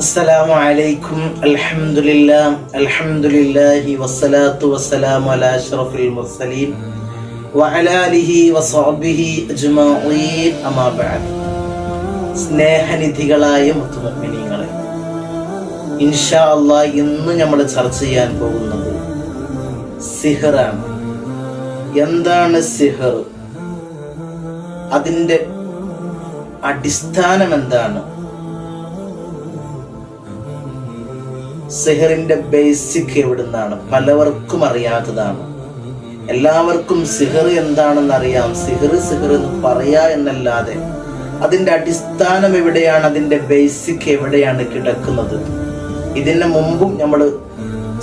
السلام عليكم الحمد لله الحمد لله والصلاة والسلام على أشرف المرسلين وعلى آله وصحبه أجمعين أما بعد സ്നേഹനിധികളായ മുത്തുമുഗ്മിനീങ്ങളെ ഇൻഷാ അള്ളാ ഇന്ന് നമ്മൾ ചർച്ച ചെയ്യാൻ പോകുന്നത് സിഹറാണ് എന്താണ് സിഹർ അതിൻ്റെ അടിസ്ഥാനം എന്താണ് സിഹറിന്റെ ബേസിക് എവിടുന്നാണ്? പലവർക്കും അറിയാത്തതാണ്. എല്ലാവർക്കും സിഹർ എന്താണെന്ന് അറിയാം. സിഹർ സിഹർ എന്ന് പറയാ എന്നല്ലാതെ അതിന്റെ അടിസ്ഥാനം എവിടെയാണ്? അതിന്റെ ബേസിക് എവിടെയാണ് കിടക്കുന്നത്? ഇതിന് മുമ്പും നമ്മൾ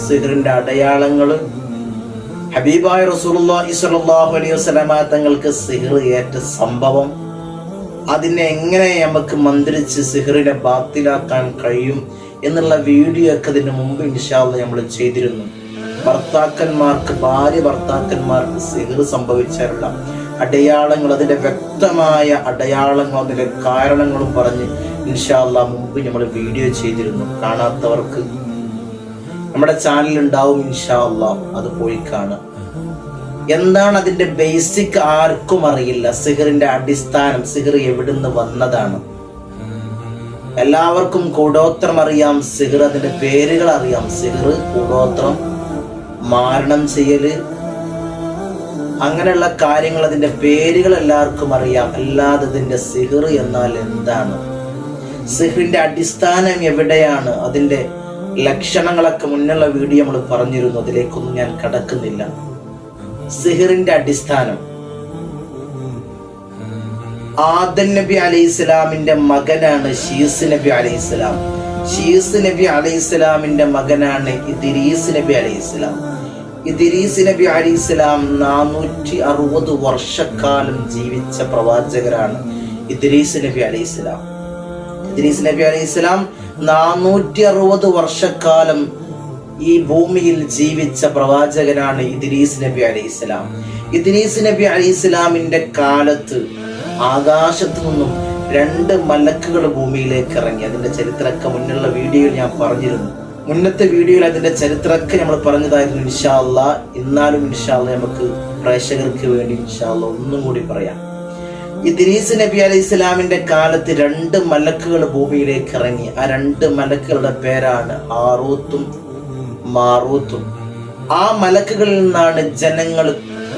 സിഹറിന്റെ അടയാളങ്ങൾ ഹബീബായ റസൂലുള്ളാഹി സ്വല്ലല്ലാഹു അലൈഹി വസല്ലമ തങ്ങൾക്ക് സിഹർ ഏറ്റ സംഭവം. അതിനെ എങ്ങനെ നമുക്ക് മന്ത്രിച്ച് സിഹറിനെ ബാത്തിലാക്കാൻ കഴിയും? എന്നുള്ള വീഡിയോ ഒക്കെ ഇതിന് മുമ്പ് ഇൻഷാല്ല നമ്മൾ ചെയ്തിരുന്നു. ഭർത്താക്കന്മാർക്ക് ഭാര്യ ഭർത്താക്കന്മാർക്ക് സിഹർ സംഭവിച്ചാലുള്ള അടയാളങ്ങൾ അതിന്റെ വ്യക്തമായ അടയാളങ്ങൾ അതിന്റെ കാരണങ്ങളും പറഞ്ഞ് ഇൻഷാല്ല മുമ്പ് നമ്മൾ വീഡിയോ ചെയ്തിരുന്നു. കാണാത്തവർക്ക് നമ്മുടെ ചാനൽ ഉണ്ടാവും ഇൻഷാല്ല അത് പോയി കാണുക എന്താണ് അതിന്റെ ബേസിക് ആർക്കും അറിയില്ല. സിഹറിന്റെ അടിസ്ഥാനം സിഹർ എവിടുന്ന് വന്നതാണ്. എല്ലാവർക്കും കൂടോത്രം അറിയാം. സിഹർ അതിന്റെ പേരുകൾ അറിയാം. സിഹർ കൂടോത്രം മാരണം ചെയ്യൽ അങ്ങനെയുള്ള കാര്യങ്ങൾ അതിന്റെ പേരുകൾ എല്ലാവർക്കും അറിയാം. അല്ലാതെ ഇതിന്റെ സിഹർ എന്നാൽ എന്താണ്? സിഹറിന്റെ അടിസ്ഥാനം എവിടെയാണ്? അതിന്റെ ലക്ഷണങ്ങളൊക്കെ മുന്നുള്ള വീഡിയോ നമ്മൾ പറഞ്ഞിരുന്നു. അതിലേക്കൊന്നും ഞാൻ കടക്കുന്നില്ല. സിഹറിന്റെ അടിസ്ഥാനം. ആദൻ നബി അലൈഹി ഇസ്ലാമിന്റെ മകനാണ് ഷീസ് നബി അലൈഹി ഇസ്ലാം ഷീസ് നബി അലൈഹി ഇസ്ലാമിന്റെ മകനാണ് ഇദ്രീസ് നബി അലൈഹി ഇസ്ലാം ഇദ്രീസ് നബി അലൈഹി ഇസ്ലാം നാനൂറ്റി അറുപത് വർഷക്കാലം ജീവിച്ച പ്രവാചകരാണ് ഇദ്രീസ് നബി അലൈഹി ഇസ്ലാം ഇദ്രീസ് നബി അലൈഹി ഇസ്ലാം നാനൂറ്റി അറുപത് വർഷക്കാലം ഈ ഭൂമിയിൽ ജീവിച്ച പ്രവാചകനാണ് ഇദ്രീസ് നബി അലൈഹി ഇസ്ലാം ഇദ്രീസ് നബി അലൈഹി ഇസ്ലാമിന്റെ കാലത്ത് ആകാശത്തു നിന്നും രണ്ട് മലക്കുകൾ ഭൂമിയിലേക്ക് ഇറങ്ങി. അതിന്റെ ചരിത്രമൊക്കെ മുന്നുള്ള വീഡിയോയിൽ ഞാൻ പറഞ്ഞിരുന്നു. മുന്നത്തെ വീഡിയോയിൽ അതിന്റെ ചരിത്രമൊക്കെ നമ്മൾ പറഞ്ഞതായിരുന്നു ഇൻഷാല്ല എന്നാലും ഇൻഷാല്ല നമുക്ക് പ്രേക്ഷകർക്ക് വേണ്ടി ഇൻഷാല്ല ഒന്നും കൂടി പറയാം. ഇദ്രീസ് നബി അലൈഹി ഇസ്ലാമിന്റെ കാലത്ത് രണ്ട് മലക്കുകൾ ഭൂമിയിലേക്ക് ഇറങ്ങി. ആ രണ്ട് മലക്കുകളുടെ പേരാണ് ആറൂത്തും മാറൂത്തും. ആ മലക്കുകളിൽ നിന്നാണ് ജനങ്ങൾ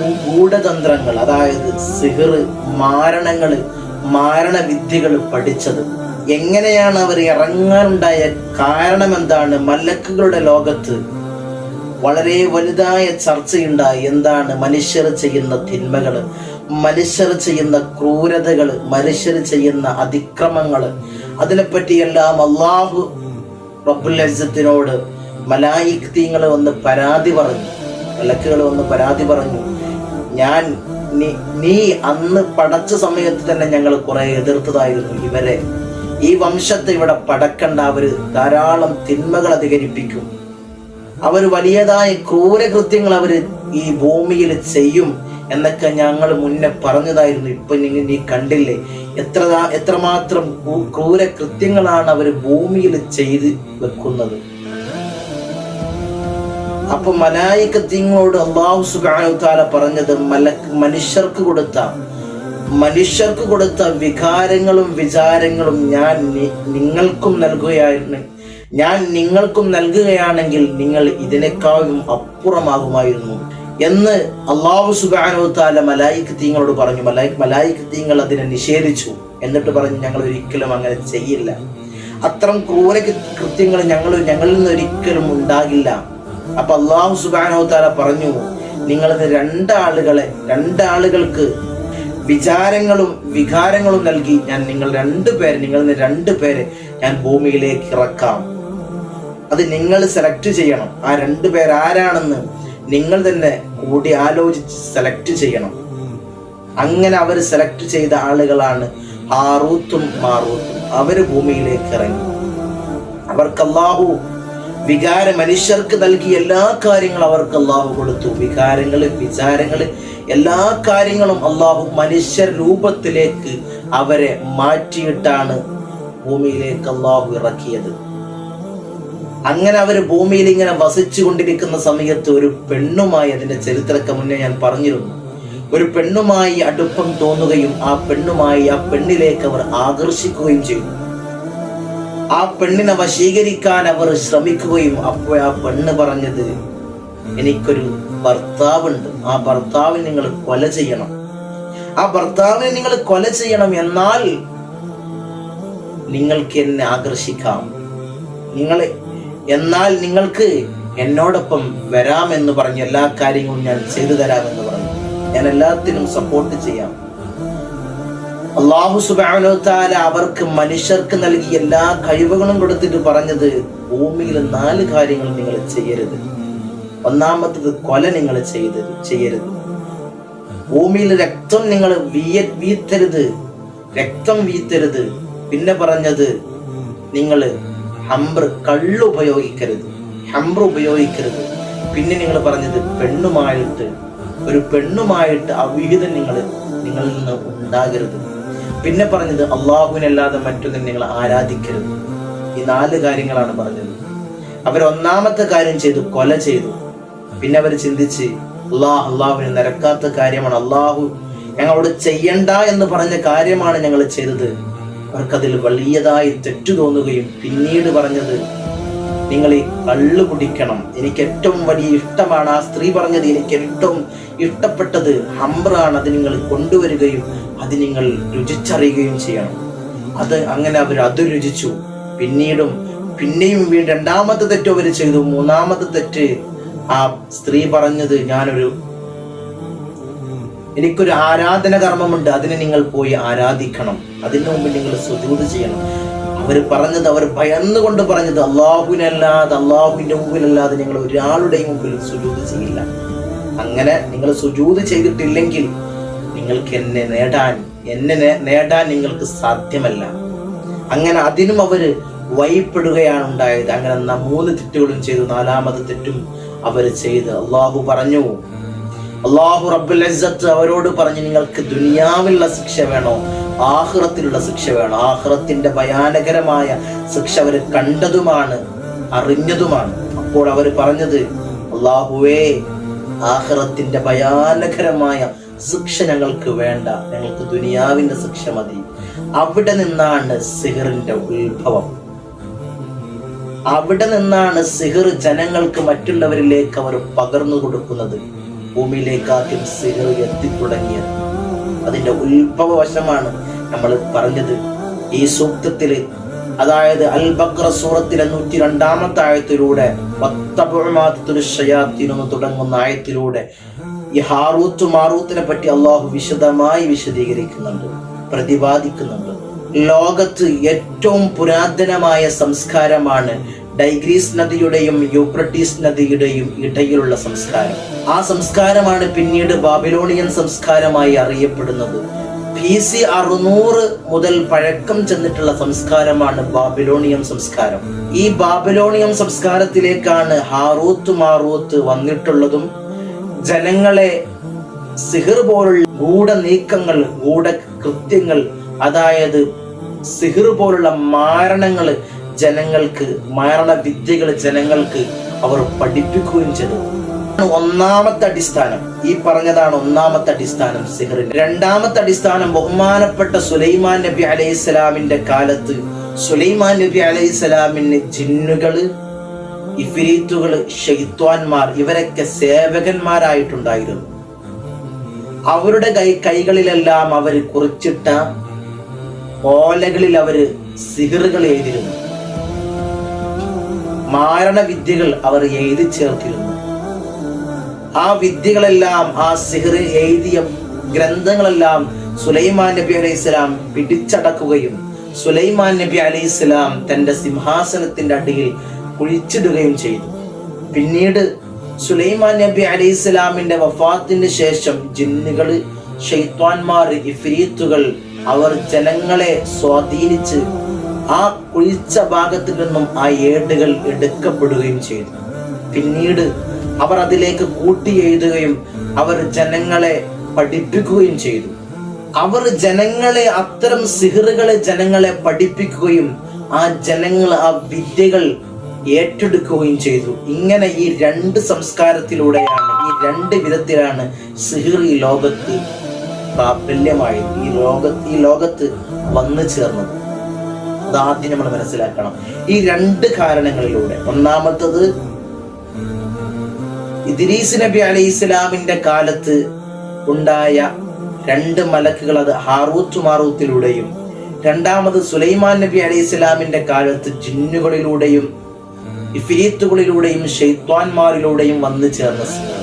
ഗൂഢതന്ത്രങ്ങൾ അതായത് സിഹർ മാരണങ്ങൾ മാരണവിദ്യകൾ പഠിച്ചത്. എങ്ങനെയാണ് അവർ ഇറങ്ങാനുണ്ടായ കാരണം എന്താണ്? മലക്കുകളുടെ ലോകത്ത് വളരെ വലുതായ ചർച്ചയുണ്ടായി. എന്താണ് മനുഷ്യർ ചെയ്യുന്ന തിന്മകൾ മനുഷ്യർ ചെയ്യുന്ന ക്രൂരതകൾ മനുഷ്യർ ചെയ്യുന്ന അതിക്രമങ്ങൾ അതിനെപ്പറ്റിയെല്ലാം അള്ളാഹു മലായിക് മലായിക്തീങ്ങൾ വന്ന് പരാതി പറഞ്ഞു. മലക്കുകൾ വന്ന് പരാതി പറഞ്ഞു. ഞാൻ നീ അന്ന് പടച്ച സമയത്ത് തന്നെ ഞങ്ങൾ കുറെ എതിർത്തതായിരുന്നു ഇവരെ. ഈ വംശത്തെ ഇവിടെ പടക്കണ്ട അവർ ധാരാളം തിന്മകൾ അധികരിപ്പിക്കും. അവർ വലിയതായ ക്രൂരകൃത്യങ്ങൾ അവർ ഈ ഭൂമിയിൽ ചെയ്യും എന്നൊക്കെ ഞങ്ങൾ മുന്നേ പറഞ്ഞതായിരുന്നു. ഇപ്പൊ നിങ്ങൾ നീ കണ്ടില്ലേ? എത്ര എത്രമാത്രം ക്രൂരകൃത്യങ്ങളാണ് അവർ ഭൂമിയിൽ ചെയ്ത് വെക്കുന്നത്. അപ്പൊ മലായിക്കത്തിങ്ങളോട് അള്ളാഹു സുഖാനുത്താല താല പറഞ്ഞത് മല മനുഷ്യർക്ക് കൊടുത്ത മനുഷ്യർക്ക് കൊടുത്ത വികാരങ്ങളും വിചാരങ്ങളും ഞാൻ നിങ്ങൾക്കും നൽകുകയായിരുന്നു ഞാൻ നിങ്ങൾക്കും നൽകുകയാണെങ്കിൽ നിങ്ങൾ ഇതിനേക്കാളും അപ്പുറമാകുമായിരുന്നു. എന്ന് അള്ളാഹു സുഖാനുത്താല താല മലായിക്ക് തീങ്ങളോട് പറഞ്ഞു. മലായി മലായിക്ക് തീങ്ങൾ അതിനെ നിഷേധിച്ചു. എന്നിട്ട് പറഞ്ഞു ഞങ്ങൾ ഒരിക്കലും അങ്ങനെ ചെയ്യില്ല. അത്തരം ക്രൂര കൃത്യങ്ങൾ ഞങ്ങൾ ഞങ്ങളിൽ നിന്ന് ഒരിക്കലും ഉണ്ടാകില്ല. അപ്പൊ അള്ളാഹു സുബാനോ താല പറഞ്ഞു നിങ്ങളിത് രണ്ടാളുകളെ രണ്ടാളുകൾക്ക് വിചാരങ്ങളും വികാരങ്ങളും നൽകി ഞാൻ നിങ്ങൾ രണ്ടു പേരെ നിങ്ങളിൽ നിന്ന് രണ്ടു പേരെ ഞാൻ ഭൂമിയിലേക്ക് ഇറക്കാം. അത് നിങ്ങൾ സെലക്ട് ചെയ്യണം. ആ രണ്ടു പേരാരാണെന്ന് നിങ്ങൾ തന്നെ കൂടി ആലോചിച്ച് സെലക്ട് ചെയ്യണം. അങ്ങനെ അവർ സെലക്ട് ചെയ്ത ആളുകളാണ് ഹാറൂത്തും മാറൂത്തും. അവർ ഭൂമിയിലേക്ക് ഇറങ്ങി. അവർക്ക് അള്ളാഹു വികാര മനുഷ്യർക്ക് നൽകിയ എല്ലാ കാര്യങ്ങളും അവർക്ക് അള്ളാഹു കൊടുത്തു. വികാരങ്ങൾ വിചാരങ്ങൾ എല്ലാ കാര്യങ്ങളും അള്ളാഹു മനുഷ്യ രൂപത്തിലേക്ക് അവരെ മാറ്റിയിട്ടാണ് ഭൂമിയിലേക്ക് അള്ളാഹു ഇറക്കിയത്. അങ്ങനെ അവർ ഭൂമിയിൽ ഇങ്ങനെ വസിച്ചു കൊണ്ടിരിക്കുന്ന സമയത്ത് ഒരു പെണ്ണുമായി അതിന്റെ ചരിത്രമൊക്കെ മുന്നേ ഞാൻ പറഞ്ഞിരുന്നു. ഒരു പെണ്ണുമായി അടുപ്പം തോന്നുകയും ആ പെണ്ണുമായി ആ പെണ്ണിലേക്ക് അവർ ആകർഷിക്കുകയും ചെയ്തു. ആ പെണ്ണിനെ വശീകരിക്കാൻ അവർ ശ്രമിക്കുകയും അപ്പോൾ ആ പെണ്ണ് പറഞ്ഞത് എനിക്കൊരു ഭർത്താവുണ്ട്. ആ ഭർത്താവിനെ നിങ്ങൾ കൊല ചെയ്യണം. ആ ഭർത്താവിനെ നിങ്ങൾ കൊല ചെയ്യണം എന്നാൽ നിങ്ങൾക്ക് എന്നെ ആകർഷിക്കാം. നിങ്ങളെ എന്നാൽ നിങ്ങൾക്ക് എന്നോടൊപ്പം വരാമെന്ന് പറഞ്ഞ്. എല്ലാ കാര്യങ്ങളും ഞാൻ ചെയ്തു തരാമെന്ന് പറഞ്ഞു. ഞാൻ എല്ലാത്തിനും സപ്പോർട്ട് ചെയ്യാം. അള്ളാഹു സുബാനോ താല അവർക്ക് മനുഷ്യർക്ക് നൽകിയ എല്ലാ കഴിവുകളും കൊടുത്തിട്ട് പറഞ്ഞത് ഭൂമിയിൽ നാല് കാര്യങ്ങൾ നിങ്ങൾ ചെയ്യരുത്. ഒന്നാമത്തത് കൊല നിങ്ങൾ ചെയ്തത് ചെയ്യരുത്. ഭൂമിയിൽ രക്തം നിങ്ങൾ വീയ വീത്തരുത്. രക്തം വീത്തരുത്. പിന്നെ പറഞ്ഞത് നിങ്ങൾ ഹംബർ കള്ള് ഉപയോഗിക്കരുത്. ഹംബർ ഉപയോഗിക്കരുത്. പിന്നെ നിങ്ങൾ പറഞ്ഞത് പെണ്ണുമായിട്ട് ഒരു പെണ്ണുമായിട്ട് അവിഹിതം നിങ്ങൾ നിങ്ങളിൽ നിന്ന് ഉണ്ടാകരുത്. പിന്നെ പറഞ്ഞത് അള്ളാഹുവിനല്ലാതെ മറ്റൊന്നും നിങ്ങൾ ആരാധിക്കരുത്. ഈ നാല് കാര്യങ്ങളാണ് പറഞ്ഞത്. അവർ ഒന്നാമത്തെ കാര്യം ചെയ്തു കൊല ചെയ്തു. പിന്നെ അവർ ചിന്തിച്ച് അള്ളാഹ് അള്ളാഹുവിന് നിരക്കാത്ത കാര്യമാണ്. അള്ളാഹു ഞങ്ങളോട് ചെയ്യണ്ട എന്ന് പറഞ്ഞ കാര്യമാണ് ഞങ്ങൾ ചെയ്തത്. അവർക്കതിൽ വലിയതായി തെറ്റു തോന്നുകയും പിന്നീട് പറഞ്ഞത് നിങ്ങൾ ഈ കള്ളു കുടിക്കണം. എനിക്ക് ഏറ്റവും വലിയ ഇഷ്ടമാണ്. ആ സ്ത്രീ പറഞ്ഞത് എനിക്ക് ഏറ്റവും ഇഷ്ടപ്പെട്ടത് ഹംബ്രാണ് അത് നിങ്ങൾ കൊണ്ടുവരികയും അത് നിങ്ങൾ രുചിച്ചറിയുകയും ചെയ്യണം. അത് അങ്ങനെ അവർ അത് രുചിച്ചു പിന്നീടും പിന്നെയും രണ്ടാമത്തെ തെറ്റ് അവർ ചെയ്തു. മൂന്നാമത്തെ തെറ്റ് ആ സ്ത്രീ പറഞ്ഞത് ഞാനൊരു എനിക്കൊരു ആരാധന കർമ്മമുണ്ട് അതിനെ നിങ്ങൾ പോയി ആരാധിക്കണം. അതിന് മുമ്പ് നിങ്ങൾ സുജൂത് ചെയ്യണം. അവർ പറഞ്ഞത് അവർ ഭയന്നുകൊണ്ട് പറഞ്ഞത് അള്ളാഹുവിനല്ലാതെ അള്ളാഹുവിന്റെ മുമ്പിലല്ലാതെ ഞങ്ങൾ ഒരാളുടെയും മുമ്പിൽ സുജൂത് ചെയ്യില്ല. അങ്ങനെ നിങ്ങൾ സുജൂത് ചെയ്തിട്ടില്ലെങ്കിൽ നിങ്ങൾക്ക് എന്നെ നേടാൻ എന്നെ നേടാൻ നിങ്ങൾക്ക് സാധ്യമല്ല. അങ്ങനെ അതിനും അവർ വൈപ്പെടുകയാണ് ഉണ്ടായത്. അങ്ങനെ മൂന്ന് തെറ്റുകളും ചെയ്തു. നാലാമത് തെറ്റും അവർ ചെയ്ത്. അള്ളാഹു പറഞ്ഞു അള്ളാഹു റബ്ബുൽ അസ്സത്ത് അവരോട് പറഞ്ഞു നിങ്ങൾക്ക് ദുനിയാവിലുള്ള ശിക്ഷ വേണോ? ആഹ്റത്തിലുള്ള ശിക്ഷ വേണോ? ആഹ്റത്തിന്റെ ഭയാനകരമായ ശിക്ഷ അവർ കണ്ടതുമാണ് അറിഞ്ഞതുമാണ്. അപ്പോൾ അവർ പറഞ്ഞത് അള്ളാഹുവേ ആഹ്റത്തിന്റെ ഭയാനകരമായ ശിക്ഷ ഞങ്ങൾക്ക് വേണ്ട. ഞങ്ങൾക്ക് ദുനിയാവിന്റെ ശിക്ഷ മതി. അവിടെ നിന്നാണ് സിഹറിന്റെ ഉത്ഭവം. അവിടെ നിന്നാണ് സിഹർ ജനങ്ങൾക്ക് മറ്റുള്ളവരിലേക്ക് അവർ പകർന്നു കൊടുക്കുന്നത്. ഭൂമിയിലേക്ക് ആദ്യം സിഹർ എത്തിത്തുടങ്ങിയത്. അതിന്റെ ഉത്ഭവ വശമാണ് നമ്മൾ പറഞ്ഞത്. ഈ സൂക്തത്തിൽ അതായത് അൽ ബക്ര സൂറത്തിലെ നൂറ്റി രണ്ടാമത്തെ ആയത്തിലൂടെ തുടങ്ങുന്ന ആയത്തിലൂടെ ഈ ഹാറൂത്ത് മാറൂത്തിനെ പറ്റി അള്ളാഹു വിശദമായി വിശദീകരിക്കുന്നുണ്ട് പ്രതിപാദിക്കുന്നുണ്ട്. ലോകത്ത് ഏറ്റവും പുരാതനമായ സംസ്കാരമാണ് ഡൈഗ്രീസ് നദിയുടെയും യൂപ്രട്ടീസ് നദിയുടെയും ഇടയിലുള്ള സംസ്കാരം. ആ സംസ്കാരമാണ് പിന്നീട് ബാബിലോണിയൻ സംസ്കാരമായി അറിയപ്പെടുന്നത്. ബി സി അറുന്നൂറ് മുതൽ പഴക്കം ചെന്നിട്ടുള്ള സംസ്കാരമാണ് ബാബിലോണിയൻ സംസ്കാരം. ഈ ബാബിലോണിയൻ സംസ്കാരത്തിലേക്കാണ് ഹാറൂത്ത് മാറൂത്ത് വന്നിട്ടുള്ളതും ജനങ്ങളെ സിഹിർ പോലുള്ള ഗൂഢ നീക്കങ്ങൾ ഗൂഢ കൃത്യങ്ങൾ അതായത് സിഹിർ പോലുള്ള മാരണങ്ങൾ ജനങ്ങൾക്ക് മാരണ വിദ്യകൾ ജനങ്ങൾക്ക് അവർ പഠിപ്പിക്കുകയും ചെയ്തു. ഒന്നാമത്തെ അടിസ്ഥാനം. ഈ പറഞ്ഞതാണ് ഒന്നാമത്തെ അടിസ്ഥാനം സിഹറിന്. രണ്ടാമത്തെ അടിസ്ഥാനം ബഹുമാനപ്പെട്ട സുലൈമാൻ നബി അലൈഹി സ്വലാമിന്റെ കാലത്ത്. സുലൈമാൻ നബി അലൈഹി സ്വലാമിന് ജിന്നുകൾ ഇഫിരീത്തുകൾ ഷെയ്ത്വാൻമാർ ഇവരൊക്കെ സേവകന്മാരായിട്ടുണ്ടായിരുന്നു. അവരുടെ കൈ കൈകളിലെല്ലാം അവർ കുറിച്ചിട്ട ഓലകളിൽ അവർ സിഹറുകൾ എഴുതിയിരുന്നു. മാരണവിദ്യകൾ അവർ എഴുതി ചേർത്തിരുന്നു. ആ വിദ്യകളെല്ലാം ആ സിഹറിൽ എഴുതിയ ഗ്രന്ഥങ്ങളെല്ലാം സുലൈമാൻ നബി അലൈഹി സ്വലാം പിടിച്ചടക്കുകയും സുലൈമാൻ നബി അലൈഹി സ്വലാം തന്റെ സിംഹാസനത്തിന്റെ അടിയിൽ കുഴിച്ചിടുകയും ചെയ്തു. പിന്നീട് സുലൈമാൻ നബി അലൈഹി സ്വലാമിന്റെ വഫാത്തിന് ശേഷം ജിന്നുകൾ ഷെയ്ത്വാൻമാർ ഇഫ്രീത്തുകൾ അവർ ജനങ്ങളെ സ്വാധീനിച്ച് ആ കുഴിച്ച ഭാഗത്തു നിന്നും ആ ഏടുകൾ എടുക്കപ്പെടുകയും ചെയ്തു. പിന്നീട് അവർ അതിലേക്ക് കൂട്ടി എഴുതുകയും അവർ ജനങ്ങളെ പഠിപ്പിക്കുകയും ചെയ്തു. അവർ ജനങ്ങളെ അത്തരം സിഹറുകളെ ജനങ്ങളെ പഠിപ്പിക്കുകയും ആ ജനങ്ങൾ ആ വിദ്യകൾ ഏറ്റെടുക്കുകയും ചെയ്തു. ഇങ്ങനെ ഈ രണ്ട് സംസ്കാരത്തിലൂടെയാണ് ഈ രണ്ട് വിധത്തിലാണ് സിഹിർ ഈ ലോകത്ത് പ്രാബല്യമായി ഈ ലോകത്ത് ഈ ലോകത്ത് വന്നു ചേർന്നത്. അതാദ്യം നമ്മൾ മനസ്സിലാക്കണം. ഈ രണ്ട് കാരണങ്ങളിലൂടെ ഒന്നാമത്തത് ഇദ്രീസ് നബി അലി ഇസ്ലാമിന്റെ കാലത്ത് ഉണ്ടായ രണ്ട് മലക്കുകൾ അത് ഹാറൂത്ത് മാറൂത്തിലൂടെയും രണ്ടാമത് സുലൈമാൻ നബി അലി ഇസ്ലാമിന്റെ കാലത്ത് ജിന്നുകളിലൂടെയും ഇഫിരീത്തുകളിലൂടെയും ഷെയ്ത്വാൻമാരിലൂടെയും വന്നു ചേർന്ന സിഹർ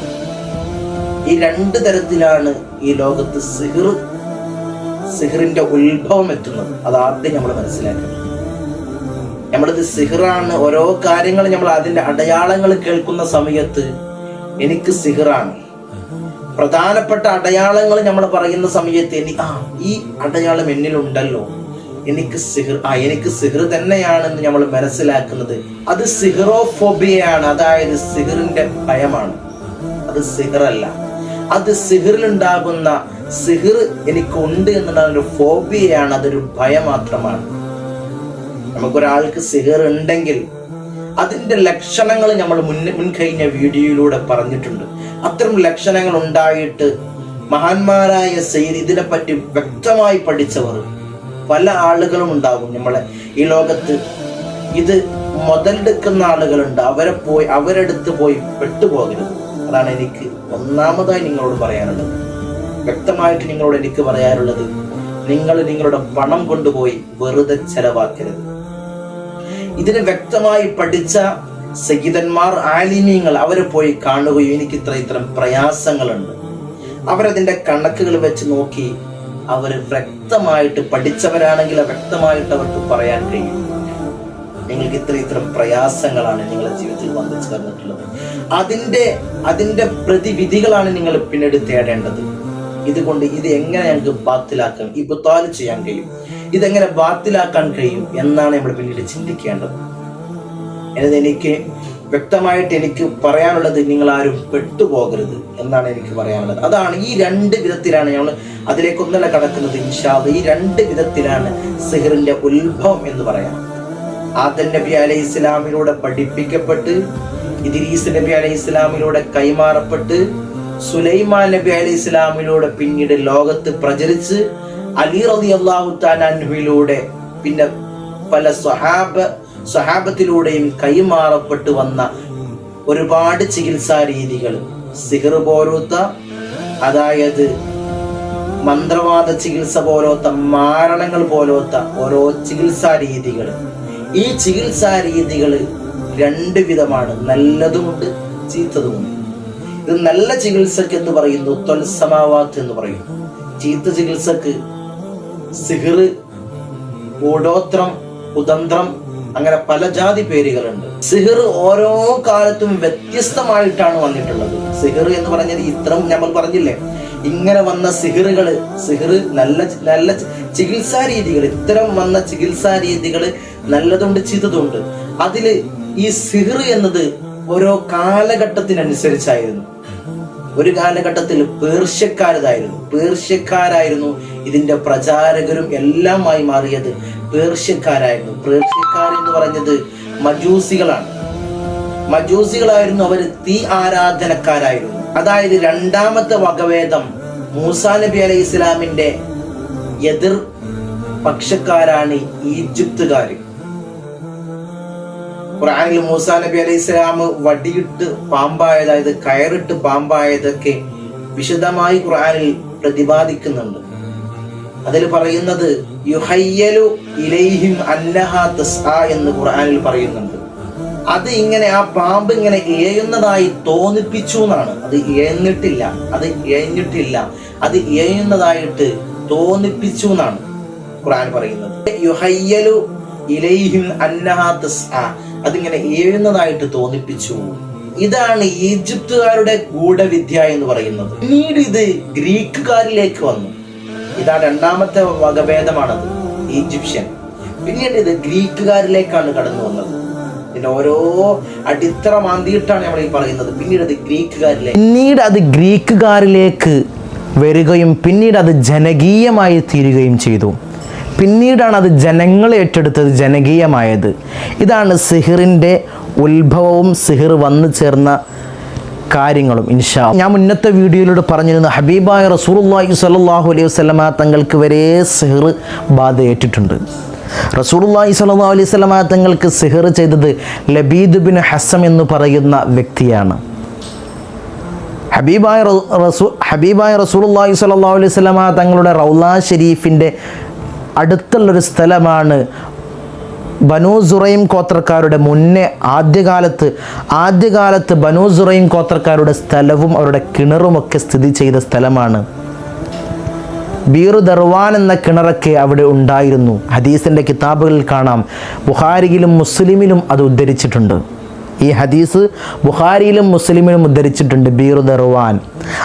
ഈ രണ്ട് തരത്തിലാണ് ഈ ലോകത്ത് സിഹർ സിഹറിന്റെ ഉത്ഭവം എത്തുന്നത്. അത് ആദ്യം നമ്മൾ മനസ്സിലാക്കണം. നമ്മളിത് സിഹറാണ്. ഓരോ കാര്യങ്ങൾ നമ്മൾ അതിന്റെ അടയാളങ്ങൾ കേൾക്കുന്ന സമയത്ത് എനിക്ക് സിഹറാണ്. പ്രധാനപ്പെട്ട അടയാളങ്ങൾ നമ്മൾ പറയുന്ന സമയത്ത് എനിക്ക് ആ ഈ അടയാളം എന്നിലുണ്ടല്ലോ. എനിക്ക് സിഹർ ആ എനിക്ക് സിഹർ തന്നെയാണെന്ന് നമ്മൾ മനസ്സിലാക്കുന്നത്. അത് സിഹറോഫോബിയാണ് അതായത് സിഹറിന്റെ ഭയമാണ്. അത് സിഹറല്ല. അത് സിഹറിലുണ്ടാകുന്ന സിഹർ എനിക്ക് ഉണ്ട് എന്നുള്ള ഒരു ഫോബിയയാണ്. അതൊരു ഭയം മാത്രമാണ്. നമുക്കൊരാൾക്ക് സിഹർ ഉണ്ടെങ്കിൽ അതിന്റെ ലക്ഷണങ്ങൾ നമ്മൾ മുൻ മുൻകഴിഞ്ഞ വീഡിയോയിലൂടെ പറഞ്ഞിട്ടുണ്ട്. അത്തരം ലക്ഷണങ്ങൾ ഉണ്ടായിട്ട് മഹാന്മാരായ സെയ്ദ് ഇതിനെപ്പറ്റി വ്യക്തമായി പഠിച്ചവർ പല ആളുകളും ഉണ്ടാകും നമ്മളെ. ഈ ലോകത്ത് ഇത് മുതലെടുക്കുന്ന ആളുകളുണ്ട്. അവരെ പോയി അവരെടുത്ത് പോയി പെട്ടുപോകരുത്. അതാണ് എനിക്ക് ഒന്നാമതായി നിങ്ങളോട് പറയാനുള്ളത്. വ്യക്തമായിട്ട് നിങ്ങളോട് എനിക്ക് പറയാനുള്ളത് നിങ്ങൾ നിങ്ങളുടെ പണം കൊണ്ടുപോയി വെറുതെ ചെലവാക്കരുത്. ഇതിനെ വ്യക്തമായി പഠിച്ച സഹിതന്മാർ ആലിമീങ്ങൾ അവരെ പോയി കാണുകയും എനിക്ക് ഇത്ര ഇത്തരം പ്രയാസങ്ങളുണ്ട്. അവരതിന്റെ കണക്കുകൾ വെച്ച് നോക്കി അവർ വ്യക്തമായിട്ട് പഠിച്ചവരാണെങ്കിൽ വ്യക്തമായിട്ട് അവർക്ക് പറയാൻ കഴിയും. നിങ്ങൾക്ക് ഇത്ര ഇത്ര പ്രയാസങ്ങളാണ് നിങ്ങളുടെ ജീവിതത്തിൽ വന്നു ചേർന്നിട്ടുള്ളത് അതിന്റെ അതിന്റെ പ്രതിവിധികളാണ് നിങ്ങൾ പിന്നീട് തേടേണ്ടത്. ഇതുകൊണ്ട് ഇത് എങ്ങനെ ഞങ്ങൾക്ക് ബാത്തിലാക്കാം? ഇബുത്താൽ ചെയ്യാൻ കഴിയും. ഇതെങ്ങനെ ബാത്തിലാക്കാൻ കഴിയും? എന്നാണ് നമ്മൾ പിന്നീട് ചിന്തിക്കേണ്ടത്. എന്നത് എനിക്ക് വ്യക്തമായിട്ട് എനിക്ക് പറയാനുള്ളത് നിങ്ങൾ ആരും പെട്ടുപോകരുത് എന്നാണ് എനിക്ക് പറയാനുള്ളത്. അതാണ് ഈ രണ്ട് വിധത്തിലാണ് ഞങ്ങൾ അതിലേക്ക് ഒന്നല്ല കടക്കുന്നത് ഇൻഷാദ് ഈ രണ്ട് വിധത്തിലാണ് സിഹറിന്റെ ഉത്ഭവം എന്ന് പറയാം. ആദൻ നബി അലൈഹി ഇസ്ലാമിലൂടെ പഠിപ്പിക്കപ്പെട്ട് ഇദ്രീസ് നബി അലൈഹി ഇസ്ലാമിലൂടെ കൈമാറപ്പെട്ട് സുലൈമാൻ നബി അലൈഹി ഇസ്ലാമിലൂടെ പിന്നീട് ലോകത്ത് പ്രചരിച്ച് അലി റതി അള്ളാഹു താലാൻഹുവിലൂടെ പിന്നെ പല സ്വഹാബ സ്വഹാബത്തിലൂടെയും കൈമാറപ്പെട്ടു വന്ന ഒരുപാട് ചികിത്സാ രീതികൾ. സിഹർ പോലത്ത അതായത് മന്ത്രവാദ ചികിത്സ പോലോത്ത മാരണങ്ങൾ പോലോത്ത ഓരോ ചികിത്സാ രീതികൾ. ഈ ചികിത്സാ രീതികൾ രണ്ട് വിധമാണ്. നല്ലതുമുണ്ട് ചീത്തതുമുണ്ട്. ഇത് നല്ല ചികിത്സക്ക് എന്ന് പറയുന്നു തൊൽസമാവാത്ത് എന്ന് പറയുന്നു. ചീത്ത ചികിത്സക്ക് സിഹർ കൂടോത്രം കുതന്ത്രം അങ്ങനെ പല ജാതി പേരുകളുണ്ട്. സിഹിർ ഓരോ കാലത്തും വ്യത്യസ്തമായിട്ടാണ് വന്നിട്ടുള്ളത്. സിഹിർ എന്ന് പറഞ്ഞത് ഇത്രം നമ്മൾ പറഞ്ഞില്ലേ? ഇങ്ങനെ വന്ന സിഹിറുകൾ സിഹിർ നല്ല നല്ല ചികിത്സാ രീതികൾ ഇത്തരം വന്ന ചികിത്സാ രീതികൾ നല്ലതുണ്ട് ചീത്തതുണ്ട്. അതിൽ ഈ സിഹിർ എന്നത് ഓരോ കാലഘട്ടത്തിനനുസരിച്ചായിരുന്നു. ഒരു കാലഘട്ടത്തിൽ പേർഷ്യക്കാരതായിരുന്നു. പേർഷ്യക്കാരായിരുന്നു ഇതിന്റെ പ്രചാരകരും എല്ലാമായി മാറിയത്. പേർഷ്യക്കാരായിരുന്നു. പേർഷ്യക്കാർ എന്ന് പറഞ്ഞത് മജൂസികളാണ്. മജൂസികളായിരുന്നു അവർ തീ ആരാധനക്കാരായിരുന്നു. അതായത് രണ്ടാമത്തെ വകവേദം മൂസാ നബി അലൈഹി ഇസ്ലാമിന്റെ എതിർ പക്ഷക്കാരാണ് ഈജിപ്തുകാർ ഖുർആനിൽ മൂസാ നബി അലൈഹി ഇസ്ലാം വടിയിട്ട് പാമ്പായത് അതായത് കയറിട്ട് പാമ്പായതൊക്കെ വിശദമായി ഖുർആനിൽ പ്രതിപാദിക്കുന്നുണ്ട്. അതിൽ പറയുന്നത് യുഹയ്യലു ഇലൈഹിം എന്ന് ഖുർആനിൽ പറയുന്നുണ്ട്. അത് ഇങ്ങനെ ആ പാമ്പ് ഇങ്ങനെ ഏയുന്നതായി തോന്നിപ്പിച്ചു എന്നാണ്. അത് ഏഞ്ഞിട്ടില്ല അത് ഏഞ്ഞിട്ടില്ല അത് ഏയുന്നതായിട്ട് തോന്നിപ്പിച്ചു എന്നാണ് ഖുർആൻ പറയുന്നത്. യുഹയ്യലു ഇലൈഹിം അന്നഹാ അതിങ്ങനെ ഏയുന്നതായിട്ട് തോന്നിപ്പിച്ചു. ഇതാണ് ഈജിപ്തുകാരുടെ ഗൂഢവിദ്യ എന്ന് പറയുന്നത്. പിന്നീട് ഇത് ഗ്രീക്കുകാരിലേക്ക് വന്നു. ഇതാ രണ്ടാമത്തെ വകഭേദമാണത് ഈജിപ്ഷ്യൻ. പിന്നീട് ഇത് ഗ്രീക്കുകാരിലേക്കാണ് കടന്നു വന്നത്. ഇതിന്റെ ഓരോ അടിത്തറ മാന്തിയിട്ടാണ് നമ്മൾ ഈ പറയുന്നത്. പിന്നീട് അത് ഗ്രീക്കുകാരിലേക്ക് പിന്നീട് അത് ഗ്രീക്കുകാരിലേക്ക് വരികയും പിന്നീട് അത് ജനകീയമായി തീരുകയും ചെയ്തു. പിന്നീടാണ് അത് ജനങ്ങൾ ഏറ്റെടുത്തത് ജനകീയമായത്. ഇതാണ് സിഹിറിന്റെ ഉത്ഭവവും സിഹിർ വന്നു ചേർന്ന കാര്യങ്ങളും ഇൻഷാ ഞാൻ മുന്നത്തെ വീഡിയോയിലൂടെ പറഞ്ഞിരുന്ന ഹബീബായ റസൂലുള്ളാഹി സ്വല്ലല്ലാഹു അലൈഹി വസ്ലമ തങ്ങൾക്ക് വരെ സെഹർ ബാധ ഏറ്റിട്ടുണ്ട് റസൂലുള്ളാഹി സ്വല്ലല്ലാഹു അലൈഹി വസല്ലമ തങ്ങൾക്ക് സെഹർ ചെയ്തത് ലബീദ് ബിൻ ഹസം എന്ന് പറയുന്ന വ്യക്തിയാണ്. ഹബീബായ റസൂ ഹബീബായ റസൂലുള്ളാഹി സ്വല്ലല്ലാഹു അലൈഹി വസല്ലമ തങ്ങളുടെ റൗല ഷെരീഫിന്റെ അടുത്തുള്ളൊരു സ്ഥലമാണ് ബനൂ സുറൈം ഗോത്രക്കാരുടെ മുന്നേ ആദ്യകാലത്ത് ആദ്യകാലത്ത് ബനൂ സുറൈം ഗോത്രക്കാരുടെ സ്ഥലവും അവരുടെ കിണറുമൊക്കെ സ്ഥിതി ചെയ്ത സ്ഥലമാണ്. ബീറു ദർവാൻ എന്ന കിണറൊക്കെ അവിടെ ഉണ്ടായിരുന്നു. ഹദീസിന്റെ കിതാബുകളിൽ കാണാം. ബുഹാരിയിലും മുസ്ലിമിലും അത് ഉദ്ധരിച്ചിട്ടുണ്ട്. ഈ ഹദീസ് ബുഹാരിയിലും മുസ്ലിമിലും ഉദ്ധരിച്ചിട്ടുണ്ട് ബീറു ദർവാൻ.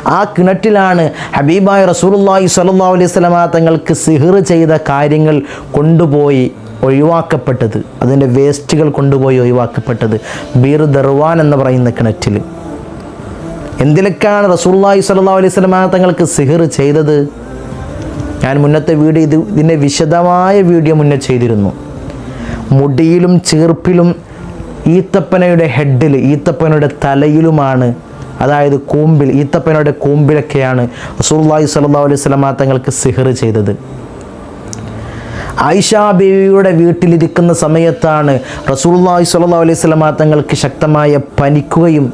ആ കിണറ്റിലാണ് ഹബീബായ റസൂലുള്ളാഹി സ്വല്ലല്ലാഹു അലൈഹി വസല്ലമ തങ്ങൾക്ക് സിഹിർ ചെയ്ത കാര്യങ്ങൾ കൊണ്ടുപോയി. ഒഴിവാക്കപ്പെട്ടത്. അതിന്റെ വേസ്റ്റുകൾ കൊണ്ടുപോയി ഒഴിവാക്കപ്പെട്ടത്. ബീർ ദർവാൻ എന്ന് പറയുന്ന കിണറ്റിൽ. എന്തിലൊക്കെയാണ് റസൂള്ളി സല്ലാ അലൈഹി വസല്ലമ തങ്ങൾക്ക് സിഹർ ചെയ്തത്? ഞാൻ മുന്നത്തെ വീഡിയോ ഇത് ഇതിന്റെ വിശദമായ വീഡിയോ മുന്നേ ചെയ്തിരുന്നു. മുടിയിലും ചീർപ്പിലും ഈത്തപ്പനയുടെ ഹെഡിൽ ഈത്തപ്പനയുടെ തലയിലുമാണ് അതായത് കൂമ്പിൽ ഈത്തപ്പനയുടെ കൂമ്പിലൊക്കെയാണ് റസൂള്ളി സല്ലാ അലൈഹി വസല്ലമ തങ്ങൾക്ക് സിഹർ ചെയ്തത്. ആയിഷ ബീവിയുടെ വീട്ടിലിരിക്കുന്ന സമയത്താണ് റസൂലുള്ളാഹി സ്വല്ലല്ലാഹു അലൈഹി സ്വലമാ തങ്ങൾക്ക് ശക്തമായ പനിക്കുകയും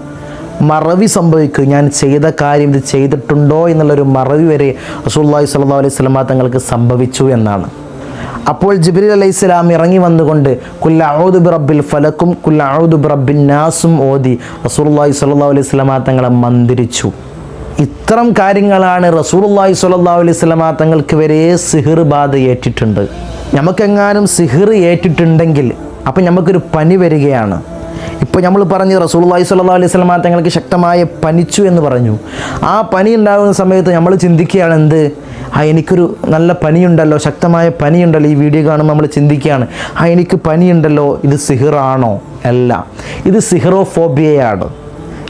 മറവി സംഭവിക്കുകയും ഞാൻ ചെയ്ത കാര്യം ഇത് ചെയ്തിട്ടുണ്ടോ എന്നുള്ളൊരു മറവി വരെ റസൂലുള്ളാഹി സ്വല്ലല്ലാഹു അലൈഹി സ്വലമാ തങ്ങൾക്ക് സംഭവിച്ചു എന്നാണ്. അപ്പോൾ ജിബ്രീൽ അലൈഹി സ്വലാം ഇറങ്ങി വന്നുകൊണ്ട് കുല്ലഊദു റബ്ബിൽ ഫലക്കും കുല്ലഊദു റബ്ബിൻ നാസും ഓതി റസൂലുള്ളാഹി സ്വല്ലല്ലാഹു അലൈഹി സ്വലമാ തങ്ങളെ മന്ദിരിച്ചു. ഇത്തരം കാര്യങ്ങളാണ് സ്വല്ലല്ലാഹു അലൈഹി വസല്ലമ തങ്ങൾക്ക് വരെ സിഹിർ ബാധ ഏറ്റിട്ടുണ്ട്. നമുക്കെങ്ങാനും സിഹിർ ഏറ്റിട്ടുണ്ടെങ്കിൽ അപ്പം നമുക്കൊരു പനി വരികയാണ്. ഇപ്പോൾ നമ്മൾ പറഞ്ഞ് റസൂലുള്ളാഹി സ്വല്ലാ അലൈഹി വസല്ലമ തങ്ങൾക്ക് ശക്തമായ പനിച്ചു എന്ന് പറഞ്ഞു. ആ പനി ഉണ്ടാകുന്ന സമയത്ത് നമ്മൾ ചിന്തിക്കുകയാണ് എന്ത്? ആ എനിക്കൊരു നല്ല പനിയുണ്ടല്ലോ ശക്തമായ പനിയുണ്ടല്ലോ ഈ വീഡിയോ കാണുമ്പോൾ നമ്മൾ ചിന്തിക്കുകയാണ്. ആ എനിക്ക് പനിയുണ്ടല്ലോ ഇത് സിഹിറാണോ? അല്ല. ഇത് സിഹിറോഫോബിയയാണ്.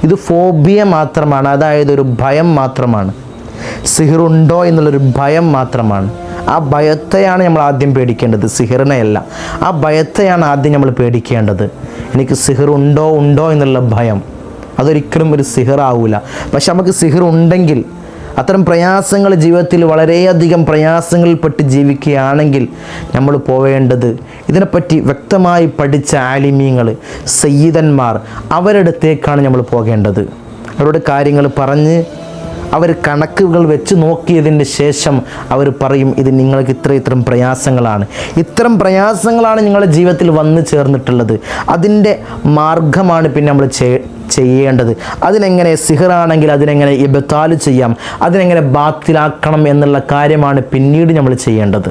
ഇത് ഫോബിയ മാത്രമാണ്. അതായത് ഒരു ഭയം മാത്രമാണ്. സിഹിറുണ്ടോ എന്നുള്ളൊരു ഭയം മാത്രമാണ്. ആ ഭയത്തെയാണ് നമ്മൾ ആദ്യം പേടിക്കേണ്ടത്. സിഹിറിനെയല്ല. ആ ഭയത്തെയാണ് ആദ്യം നമ്മൾ പേടിക്കേണ്ടത്. എനിക്ക് സിഹിറുണ്ടോ ഉണ്ടോ എന്നുള്ള ഭയം. അതൊരിക്കലും ഒരു സിഹിറാവൂല. പക്ഷെ നമുക്ക് സിഹിർ ഉണ്ടെങ്കിൽ അത്തരം പ്രയാസങ്ങൾ ജീവിതത്തിൽ വളരെയധികം പ്രയാസങ്ങളിൽപ്പെട്ട് ജീവിക്കുകയാണെങ്കിൽ നമ്മൾ പോവേണ്ടത് ഇതിനെപ്പറ്റി വ്യക്തമായി പഠിച്ച ആലിമീങ്ങൾ സയ്യിദന്മാർ അവരുടെ അടുത്തേക്കാണ് നമ്മൾ പോകേണ്ടത്. അവരുടെ കാര്യങ്ങൾ പറഞ്ഞ് അവർ കണക്കുകൾ വെച്ച് നോക്കിയതിന് ശേഷം അവർ പറയും ഇത് നിങ്ങൾക്ക് ഇത്ര ഇത്രയും പ്രയാസങ്ങളാണ്. ഇത്തരം പ്രയാസങ്ങളാണ് നിങ്ങളുടെ ജീവിതത്തിൽ വന്നു ചേർന്നിട്ടുള്ളത്. അതിന്റെ മാർഗമാണ് പിന്നെ നമ്മൾ ചെയ്യേണ്ടത്. അതിനെങ്ങനെ സിഹറാണെങ്കിൽ അതിനെങ്ങനെ ഇബത്താൽ ചെയ്യാം അതിനെങ്ങനെ ബാത്തിലാക്കണം എന്നുള്ള കാര്യമാണ് പിന്നീട് നമ്മൾ ചെയ്യേണ്ടത്.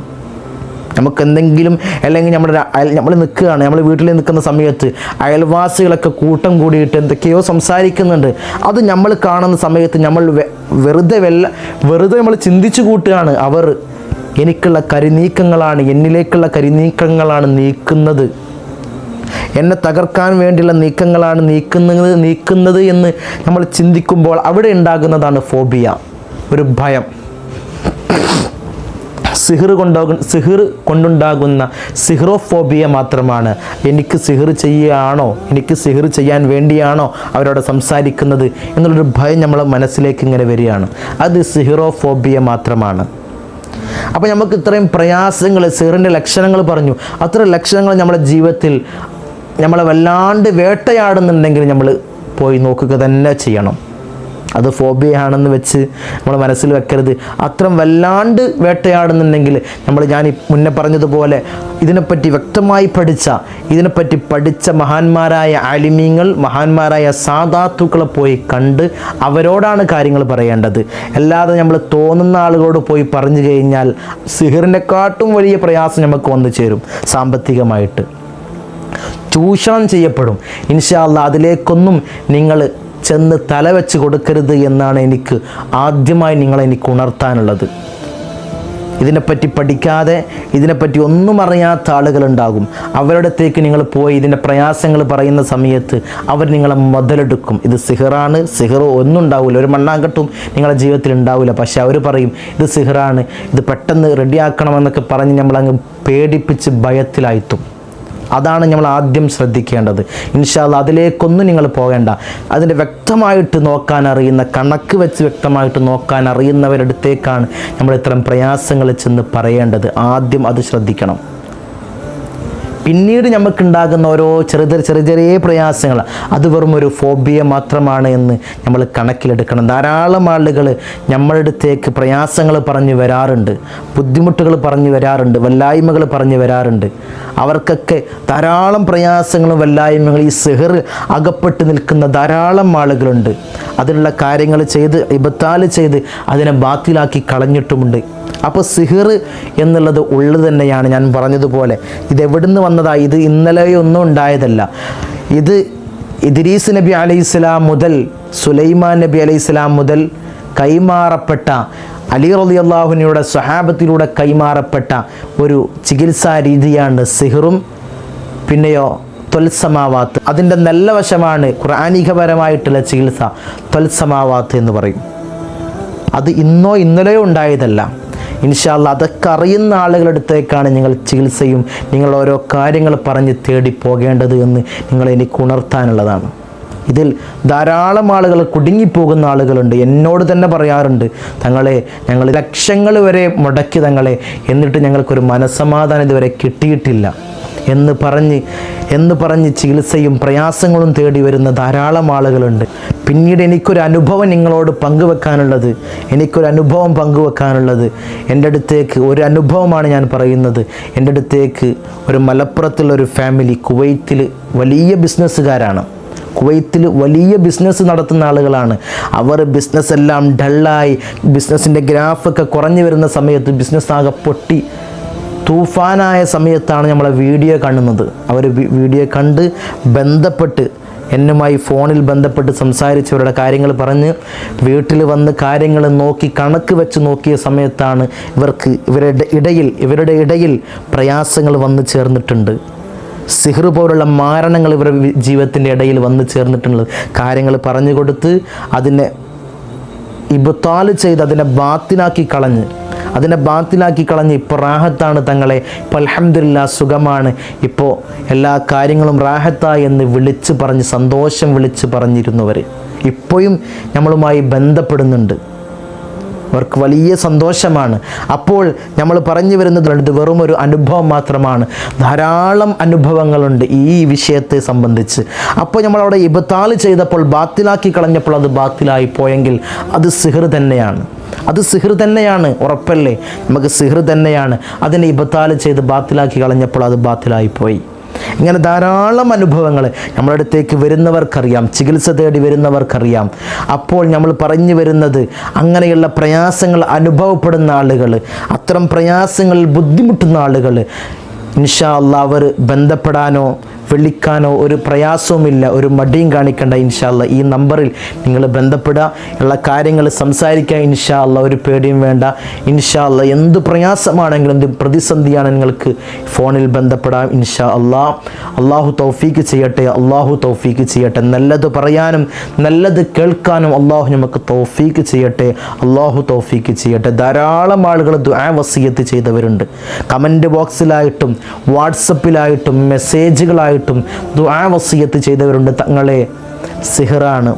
നമുക്ക് എന്തെങ്കിലും അല്ലെങ്കിൽ നമ്മുടെ നമ്മൾ നിൽക്കുകയാണ് നമ്മൾ വീട്ടിൽ നിൽക്കുന്ന സമയത്ത് അയൽവാസികളൊക്കെ കൂട്ടം കൂടിയിട്ട് എന്തൊക്കെയോ സംസാരിക്കുന്നുണ്ട്. അത് നമ്മൾ കാണുന്ന സമയത്ത് നമ്മൾ വെറുതെ വെല്ല വെറുതെ നമ്മൾ ചിന്തിച്ചു കൂട്ടുകയാണ്. അവർ എനിക്കുള്ള കരിനീക്കങ്ങളാണ് എന്നിലേക്കുള്ള കരിനീക്കങ്ങളാണ് നീക്കുന്നത്. എന്നെ തകർക്കാൻ വേണ്ടിയുള്ള നീക്കങ്ങളാണ് നീക്കുന്നത് നീക്കുന്നത് എന്ന് നമ്മൾ ചിന്തിക്കുമ്പോൾ അവിടെ ഉണ്ടാകുന്നതാണ് ഫോബിയ ഒരു ഭയം. സിഹിർ കൊണ്ടാകുന്ന സിഹിർ കൊണ്ടുണ്ടാകുന്ന സിഹിറോഫോബിയ മാത്രമാണ്. എനിക്ക് സിഹിർ ചെയ്യുകയാണോ എനിക്ക് സിഹിർ ചെയ്യാൻ വേണ്ടിയാണോ അവരോട് സംസാരിക്കുന്നത് എന്നുള്ളൊരു ഭയം നമ്മളെ മനസ്സിലേക്ക് ഇങ്ങനെ വരികയാണ്. അത് സിഹിറോഫോബിയ മാത്രമാണ്. അപ്പോൾ നമുക്ക് ഇത്രയും പ്രയാസങ്ങൾ സിഹിറിന്റെ ലക്ഷണങ്ങൾ പറഞ്ഞു. അത്ര ലക്ഷണങ്ങൾ നമ്മുടെ ജീവിതത്തിൽ നമ്മളെ വല്ലാണ്ട് വേട്ടയാടുന്നുണ്ടെങ്കിൽ നമ്മൾ പോയി നോക്കുക തന്നെ ചെയ്യണം. അത് ഫോബിയാണെന്ന് വെച്ച് നമ്മൾ മനസ്സിൽ വെക്കരുത്. അത്രയും വല്ലാണ്ട് വേട്ടയാടുന്നുണ്ടെങ്കിൽ നമ്മൾ ഞാൻ മുന്നേ പറഞ്ഞതുപോലെ ഇതിനെപ്പറ്റി വ്യക്തമായി പഠിച്ച ഇതിനെപ്പറ്റി പഠിച്ച മഹാന്മാരായ ആലിമീങ്ങൾ മഹാന്മാരായ സാധാത്തുക്കളെ പോയി കണ്ട് അവരോടാണ് കാര്യങ്ങൾ പറയേണ്ടത്. അല്ലാതെ നമ്മൾ തോന്നുന്ന ആളുകളോട് പോയി പറഞ്ഞു കഴിഞ്ഞാൽ സിഹിറിനെക്കാട്ടും വലിയ പ്രയാസം നമുക്ക് വന്നു ചേരും സാമ്പത്തികമായിട്ട്. ചൂഷണം ചെയ്യപ്പെടും. ഇൻഷാല്ല അതിലേക്കൊന്നും നിങ്ങൾ ചെന്ന് തല വെച്ച് കൊടുക്കരുത് എന്നാണ് എനിക്ക് ആദ്യമായി നിങ്ങളെ എനിക്ക് ഉണർത്താനുള്ളത്. ഇതിനെപ്പറ്റി പഠിക്കാതെ ഇതിനെപ്പറ്റി ഒന്നും അറിയാത്ത ആളുകളുണ്ടാകും അവരുടെത്തേക്ക് നിങ്ങൾ പോയി ഇതിന്റെ പ്രയാസങ്ങൾ പറയുന്ന സമയത്ത് അവർ നിങ്ങളെ മുതലെടുക്കും. ഇത് സിഹറാണ് സിഹർ ഒന്നും ഉണ്ടാവില്ല. ഒരു മണ്ണാങ്കട്ടും നിങ്ങളുടെ ജീവിതത്തിൽ ഉണ്ടാവില്ല. പക്ഷെ അവർ പറയും ഇത് സിഹറാണ് ഇത് പെട്ടെന്ന് റെഡിയാക്കണമെന്നൊക്കെ പറഞ്ഞ് നമ്മളങ്ങ് പേടിപ്പിച്ച് ഭയത്തിലായിത്തും. അതാണ് നമ്മൾ ആദ്യം ശ്രദ്ധിക്കേണ്ടത്. ഇൻഷാല്ല അതിലേക്കൊന്നും നിങ്ങൾ പോകേണ്ട. അതിന്റെ വ്യക്തമായിട്ട് നോക്കാൻ അറിയുന്ന കണക്ക് വെച്ച് വ്യക്തമായിട്ട് നോക്കാൻ അറിയുന്നവരടുത്തേക്കാണ് നമ്മൾ ഇത്തരം പ്രയാസങ്ങൾ ചെന്ന് പറയേണ്ടത്. ആദ്യം അത് ശ്രദ്ധിക്കണം. പിന്നീട് നമുക്ക് ഉണ്ടാകുന്ന ഓരോ ചെറിയ ചെറിയ ചെറിയ പ്രയാസങ്ങൾ അത് വെറും ഒരു ഫോബിയ മാത്രമാണ് എന്ന് നമ്മൾ കണക്കിലെടുക്കണം. ധാരാളം ആളുകൾ നമ്മളുടെ അടുത്തേക്ക് പ്രയാസങ്ങൾ പറഞ്ഞു വരാറുണ്ട് ബുദ്ധിമുട്ടുകൾ പറഞ്ഞു വരാറുണ്ട് വല്ലായ്മകൾ പറഞ്ഞു വരാറുണ്ട്. അവർക്കൊക്കെ ധാരാളം പ്രയാസങ്ങളും വല്ലായ്മകളും ഈ സെഹർ അകപ്പെട്ട് നിൽക്കുന്ന ധാരാളം ആളുകളുണ്ട്. അതിനുള്ള കാര്യങ്ങൾ ചെയ്ത് ഇബത്താൽ ചെയ്ത് അതിനെ ബാത്തിലാക്കി കളഞ്ഞിട്ടുമുണ്ട്. അപ്പോൾ സിഹിർ എന്നുള്ളത് ഉള്ളത് തന്നെയാണ് ഞാൻ പറഞ്ഞതുപോലെ. ഇത് വന്നതാണ് വന്നതാ? ഇത് ഇന്നലെയൊന്നും ഉണ്ടായതല്ല. ഇത് ഇദ്രീസ് നബി അലൈഹി സ്വലാം മുതൽ സുലൈമാൻ നബി അലൈഹി സ്വലാം മുതൽ കൈമാറപ്പെട്ട അലി റലി അള്ളാഹുവിനയുടെ സ്വഹാബത്തിലൂടെ കൈമാറപ്പെട്ട ഒരു ചികിത്സാ രീതിയാണ് സിഹിറും പിന്നെയോ തൊൽസമാവാത്ത്. അതിന്റെ നല്ല വശമാണ് ഖുറാനികപരമായിട്ടുള്ള ചികിത്സ തൊൽസമാവാത്ത് എന്ന് പറയും. അത് ഇന്നോ ഇന്നലെയോ ഉണ്ടായതല്ല. ഇൻഷാല്ല അതൊക്കെ അറിയുന്ന ആളുകളുടെ അടുത്തേക്കാണ് നിങ്ങൾ ചികിത്സയും നിങ്ങൾ ഓരോ കാര്യങ്ങൾ പറഞ്ഞ് തേടി പോകേണ്ടത് എന്ന് നിങ്ങൾ എനിക്ക് ഉണർത്താനുള്ളതാണ്. ഇതിൽ ധാരാളം ആളുകൾ കുടുങ്ങിപ്പോകുന്ന ആളുകളുണ്ട്. എന്നോട് തന്നെ പറയാറുണ്ട് തങ്ങളെ ഞങ്ങൾ ലക്ഷങ്ങൾ വരെ മുടക്കി തങ്ങളെ എന്നിട്ട് ഞങ്ങൾക്കൊരു മനസ്സമാധാനം ഇതുവരെ കിട്ടിയിട്ടില്ല. എന്ന് പറഞ്ഞ് എന്ന് പറഞ്ഞ് ചികിത്സയും പ്രയാസങ്ങളും തേടി വരുന്ന ധാരാളം ആളുകളുണ്ട്. പിന്നീട് എനിക്കൊരു അനുഭവം നിങ്ങളോട് പങ്കുവെക്കാനുള്ളത് എനിക്കൊരു അനുഭവം പങ്കുവെക്കാനുള്ളത്. എന്റെ അടുത്തേക്ക് ഒരു അനുഭവമാണ് ഞാൻ പറയുന്നത്. എന്റെ അടുത്തേക്ക് ഒരു മലപ്പുറത്തുള്ള ഒരു ഫാമിലി കുവൈത്തിൽ വലിയ ബിസിനസ്സുകാരാണ് കുവൈത്തിൽ വലിയ ബിസിനസ് നടത്തുന്ന ആളുകളാണ്. അവർ ബിസിനസ് എല്ലാം ഡള്ളായി ബിസിനസ്സിന്റെ ഗ്രാഫൊക്കെ കുറഞ്ഞു വരുന്ന സമയത്ത് ബിസിനസ് ആകെ പൊട്ടി. തൂഫാനായ സമയത്താണ് നമ്മളെ വീഡിയോ കാണുന്നത്. അവർ വീഡിയോ കണ്ട് ബന്ധപ്പെട്ട് എന്നുമായി ഫോണിൽ ബന്ധപ്പെട്ട് സംസാരിച്ചവരുടെ കാര്യങ്ങൾ പറഞ്ഞ് വീട്ടിൽ വന്ന് കാര്യങ്ങൾ നോക്കി കണക്ക് വെച്ച് നോക്കിയ സമയത്താണ് ഇവർക്ക് ഇവരുടെ ഇടയിൽ ഇവരുടെ ഇടയിൽ പ്രയാസങ്ങൾ വന്നു ചേർന്നിട്ടുണ്ട്. സിഹർ പോലുള്ള മാരണങ്ങൾ ഇവരുടെ ജീവിതത്തിന്റെ ഇടയിൽ വന്നു ചേർന്നിട്ടുള്ളത്. കാര്യങ്ങൾ പറഞ്ഞു കൊടുത്ത് അതിനെ ഇബത്താൽ ചെയ്ത് അതിനെ ബാത്തിനാക്കി കളഞ്ഞ് അതിനെ ബാത്തിലാക്കി കളഞ്ഞ് ഇപ്പോൾ റാഹത്താണ് തങ്ങളെ. ഇപ്പോൾ അലഹമില്ല സുഖമാണ്. ഇപ്പോൾ എല്ലാ കാര്യങ്ങളും റാഹത്തായി എന്ന് വിളിച്ച് പറഞ്ഞ് സന്തോഷം വിളിച്ച് പറഞ്ഞിരുന്നവർ ഇപ്പോഴും നമ്മളുമായി ബന്ധപ്പെടുന്നുണ്ട്. അവർക്ക് വലിയ സന്തോഷമാണ്. അപ്പോൾ നമ്മൾ പറഞ്ഞു വരുന്നത് ഇത് വെറും ഒരു അനുഭവം മാത്രമാണ്. ധാരാളം അനുഭവങ്ങളുണ്ട് ഈ വിഷയത്തെ സംബന്ധിച്ച്. അപ്പോൾ നമ്മൾ അവിടെ ഇബത്താൽ ചെയ്തപ്പോൾ ബാത്തിലാക്കി കളഞ്ഞപ്പോൾ അത് ബാത്തിലായി പോയെങ്കിൽ അത് സിഹർ തന്നെയാണ്. അത് സിഹർ തന്നെയാണ് ഉറപ്പല്ലേ? നമുക്ക് സിഹർ തന്നെയാണ്. അതിനെ ഇബത്താൽ ചെയ്ത് ബാത്തിലാക്കി കളഞ്ഞപ്പോൾ അത് ബാത്തിലായി പോയി. ഇങ്ങനെ ധാരാളം അനുഭവങ്ങൾ നമ്മളടുത്തേക്ക് വരുന്നവർക്കറിയാം. ചികിത്സ തേടി വരുന്നവർക്കറിയാം. അപ്പോൾ നമ്മൾ പറഞ്ഞു വരുന്നത് അങ്ങനെയുള്ള പ്രയാസങ്ങൾ അനുഭവപ്പെടുന്ന ആളുകൾ അത്തരം പ്രയാസങ്ങളിൽ ബുദ്ധിമുട്ടുന്ന ആളുകൾ ഇൻഷാ അള്ളാഹ് അവർ ബന്ധപ്പെടാനോ വിളിക്കാനോ ഒരു പ്രയാസവുമില്ല. ഒരു മടിയും കാണിക്കേണ്ട ഇൻഷാ ഇൻഷാല്ല ഈ നമ്പറിൽ നിങ്ങൾ ബന്ധപ്പെടുക ഉള്ള കാര്യങ്ങൾ ഇൻഷാ ഇൻഷാല്ല ഒരു പേടിയും വേണ്ട. ഇൻഷാ ഇൻഷാല്ല എന്ത് പ്രയാസമാണെങ്കിലും എന്ത് പ്രതിസന്ധിയാണ് നിങ്ങൾക്ക് ഫോണിൽ ബന്ധപ്പെടാം ഇൻഷാ അല്ലാ. അള്ളാഹു തൗഫീക്ക് ചെയ്യട്ടെ അള്ളാഹു തൗഫീക്ക് ചെയ്യട്ടെ. നല്ലത് പറയാനും നല്ലത് കേൾക്കാനും അള്ളാഹു നമുക്ക് തൗഫീക്ക് ചെയ്യട്ടെ അള്ളാഹു തൗഫീക്ക് ചെയ്യട്ടെ. ധാരാളം ആളുകൾ ദുആ വസീയത്ത് ചെയ്തവരുണ്ട്. കമന്റ് ബോക്സിലായിട്ടും വാട്സപ്പിലായിട്ടും മെസ്സേജുകളായിട്ടും ദുആ വസീയത്ത് ചെയ്തവരുണ്ട് തങ്ങളെ സിഹറാണ്.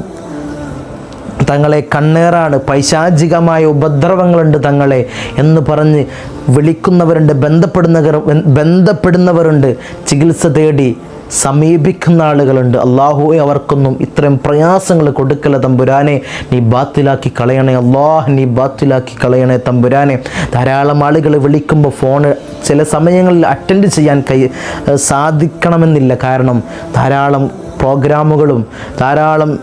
തങ്ങളെ കണ്ണേറാണ്. പൈശാചികമായ ഉപദ്രവങ്ങളുണ്ട് തങ്ങളെ എന്ന് പറഞ്ഞ് വിളിക്കുന്നവരുണ്ട് ബന്ധപ്പെടുന്നവർ ബന്ധപ്പെടുന്നവരുണ്ട്. ചികിത്സ തേടി സമീപിക്കുന്ന ആളുകളുണ്ട്. അള്ളാഹുവെ അവർക്കൊന്നും ഇത്രയും പ്രയാസങ്ങൾ കൊടുക്കല തമ്പുരാനെ. നീ ബാത്തിലാക്കി കളയണേ. അള്ളാഹ് നീ ബാത്തിലാക്കി കളയണേ തമ്പുരാനെ. ധാരാളം ആളുകൾ വിളിക്കുമ്പോൾ ഫോണ് ചില സമയങ്ങളിൽ അറ്റൻഡ് ചെയ്യാൻ കൈ സാധിക്കണമെന്നില്ല. കാരണം ധാരാളം പ്രോഗ്രാമുകളും ധാരാളം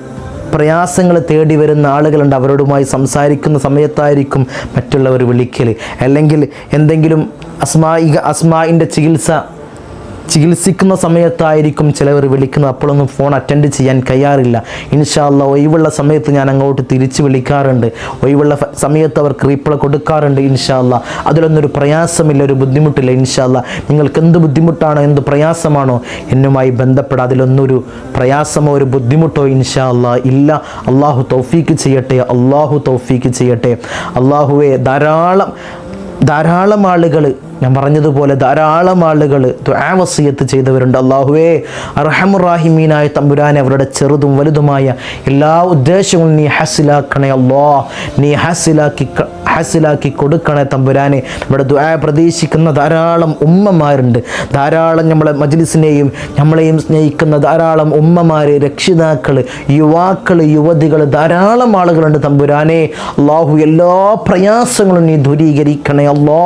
പ്രയാസങ്ങൾ തേടി വരുന്ന ആളുകളുണ്ട്. അവരോടുമായി സംസാരിക്കുന്ന സമയത്തായിരിക്കും മറ്റുള്ളവർ വിളിക്കൽ അല്ലെങ്കിൽ എന്തെങ്കിലും അസ്മായിക അസ്മായിന്റെ ചികിത്സ ചികിത്സിക്കുന്ന സമയത്തായിരിക്കും ചിലവർ വിളിക്കുന്നത്. അപ്പോഴൊന്നും ഫോൺ അറ്റൻഡ് ചെയ്യാൻ കഴിയാറില്ല. ഇൻഷാല്ല ഒഴിവുള്ള സമയത്ത് ഞാൻ അങ്ങോട്ട് തിരിച്ച് വിളിക്കാറുണ്ട്. ഒഴിവുള്ള സമയത്ത് അവർക്ക് റീപ്ലൈ കൊടുക്കാറുണ്ട് ഇൻഷാല്ല അതിലൊന്നും ഒരു പ്രയാസമില്ല ഒരു ബുദ്ധിമുട്ടില്ല ഇൻഷാല്ല നിങ്ങൾക്ക് എന്ത് ബുദ്ധിമുട്ടാണോ എന്ത് പ്രയാസമാണോ എന്നുമായി ബന്ധപ്പെടാം അതിലൊന്നൊരു പ്രയാസമോ ഒരു ബുദ്ധിമുട്ടോ ഇൻഷാല്ല ഇല്ല. അള്ളാഹു തൗഫീക്ക് ചെയ്യട്ടെ അള്ളാഹു തൗഫീക്ക് ചെയ്യട്ടെ. അള്ളാഹുവെ ധാരാളം ധാരാളം ആളുകൾ ഞാൻ പറഞ്ഞതുപോലെ ധാരാളം ആളുകൾ വസിയത്ത് ചെയ്തവരുണ്ട്. അള്ളാഹുവേ അർഹമുറാഹിമീനായ തമ്പുരാനെ അവരുടെ ചെറുതും വലുതുമായ എല്ലാ ഉദ്ദേശങ്ങളും നീ ഹസിലാക്കണേ അല്ലോ. നീ ഹസിലാക്കി ഹസിലാക്കി കൊടുക്കണേ തമ്പുരാനെ. നമ്മുടെ ദുആ പ്രതീക്ഷിക്കുന്ന ധാരാളം ഉമ്മമാരുണ്ട്. ധാരാളം നമ്മളെ മജ്ലിസിനെയും നമ്മളെയും സ്നേഹിക്കുന്ന ധാരാളം ഉമ്മമാർ രക്ഷിതാക്കൾ യുവാക്കൾ യുവതികൾ ധാരാളം ആളുകളുണ്ട് തമ്പുരാനെ. അള്ളാഹു എല്ലാ പ്രയാസങ്ങളും നീ ദൂരീകരിക്കണേ അല്ലോ.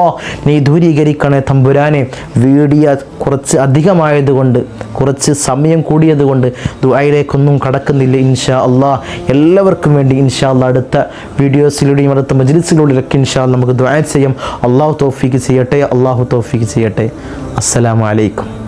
നീ ദൂരീകരിക്കണേ തമ്പുരാനെ. വീഡിയോ കുറച്ച് അധികമായതുകൊണ്ട് കുറച്ച് സമയം കൂടിയതുകൊണ്ട് ദുആയിലേക്കൊന്നും കടക്കുന്നില്ല ഇൻഷാ അള്ളാഹ് എല്ലാവർക്കും വേണ്ടി ഇൻഷാ അള്ളാഹ് അടുത്ത വീഡിയോസിലൂടെയും അടുത്ത മജ്ലിസിലൂടെയൊക്കെ ഇൻഷാ അള്ളാഹ് നമുക്ക് ദ്വായ ചെയ്യാം. അള്ളാഹു തോഫിക്ക് ചെയ്യട്ടെ അള്ളാഹു തോഫിക്ക് ചെയ്യട്ടെ. അസ്സലാമു അലൈക്കും.